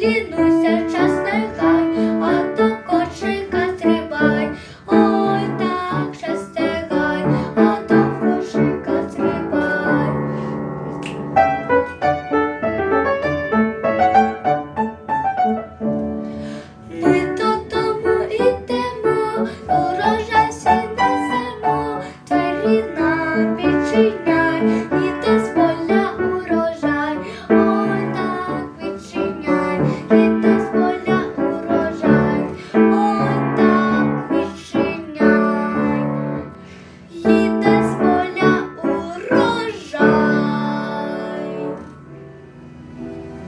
лінуйся, час нехай, а то кошика стрибай, ой так ще стегай, а то кошика стрибай. Ми то тому йдемо, урожай сі несемо, двері нам відчиняй.